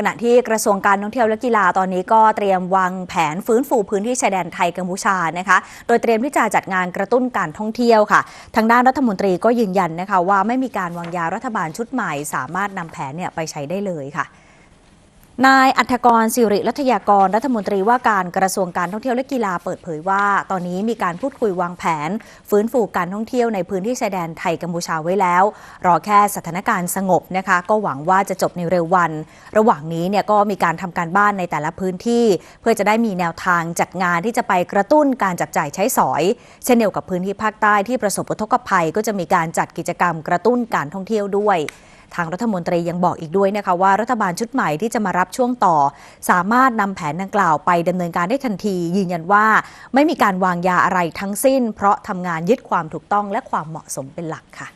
ขณะที่กระทรวงการท่องเที่ยวและกีฬาตอนนี้ก็เตรียมวางแผนฟื้นฟูพื้นที่ชายแดนไทยกัมพูชานะคะ โดยเตรียมที่จะจัดงานกระตุ้นการท่องเที่ยวค่ะ ทางด้านรัฐมนตรีก็ยืนยันนะคะว่าไม่มีการวางยารัฐบาลชุดใหม่ สามารถนำแผนเนี่ยไปใช้ได้เลยค่ะ นายอัธกรสิริรัตยากร รัฐมนตรีว่าการกระทรวงการท่องเที่ยวและกีฬาเปิดเผยว่า ตอนนี้มีการพูดคุยวางแผน ฟื้นฟูการท่องเที่ยวในพื้นที่ชายแดนไทยกัมพูชาไว้แล้ว รอแค่สถานการณ์สงบนะคะ ก็หวังว่าจะจบในเร็ววัน ระหว่างนี้เนี่ยก็มีการทำการบ้านในแต่ละพื้นที่ เพื่อจะได้มีแนวทางจัดงานที่จะไปกระตุ้นการจับจ่ายใช้สอย เช่นเดียวกับพื้นที่ภาคใต้ที่ประสบอุทกภัย ก็จะมีการจัดกิจกรรมกระตุ้นการท่องเที่ยวด้วย ทางรัฐมนตรียังบอกอีกด้วยนะคะว่ารัฐบาลชุดใหม่ที่จะมารับช่วงต่อ สามารถนำแผนดังกล่าวไปดำเนินการได้ทันที ยืนยันว่าไม่มีการวางยาอะไรทั้งสิ้น เพราะทำงานยึดความถูกต้องและความเหมาะสมเป็นหลักค่ะ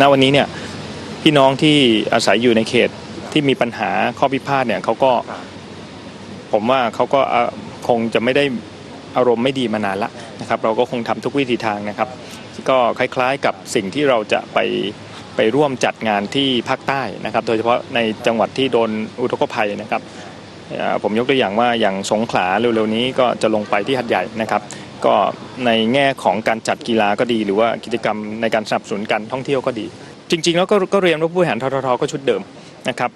ณวันนี้เนี่ยพี่น้องที่อาศัยอยู่ในเขตที่มีปัญหาข้อพิพาทเนี่ยเขาก็ผมว่าเขาก็คงจะไม่ได้อารมณ์ไม่ดีมานานละนะครับ เราก็คงทำทุกวิธีทางนะครับ ก็คล้ายๆกับสิ่งที่เราจะไปไปร่วมจัดงานที่ภาคใต้นะครับ โดยเฉพาะในจังหวัดที่โดนอุทกภัยนะครับผมยกตัวอย่างว่าอย่างสงขลาเร็วๆนี้ก็จะลงไปที่หัดใหญ่นะครับ ก็ในแง่ของการจัดกีฬาก็ดี หรือว่ากิจกรรมในการสนับสนุนการท่องเที่ยวก็ดี จริง ๆ แล้วก็กเรียนว่าผู้บริหารทททก็ชุดเดิมนะครับ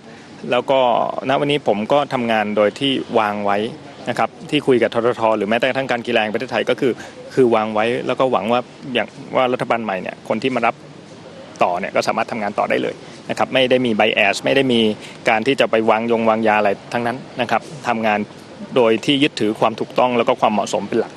แล้วก็ณวันนี้ผมก็ทำงานโดยที่วางไว้ นะครับที่คุยกับทททหรือแม้แต่กระทั่งการกีฬาแห่งประเทศไทยก็คือ คือวางไว้แล้วก็หวังว่าอย่างว่ารัฐบาลใหม่เนี่ยคนที่มารับต่อเนี่ยก็สามารถทำงานต่อได้เลยนะครับไม่ได้มีไบแอสไม่ได้มีการที่จะไปวางยงวางยาอะไรทั้งนั้นนะครับทำงานโดยที่ยึดถือความถูกต้องแล้วก็ความเหมาะสมเป็นหลัก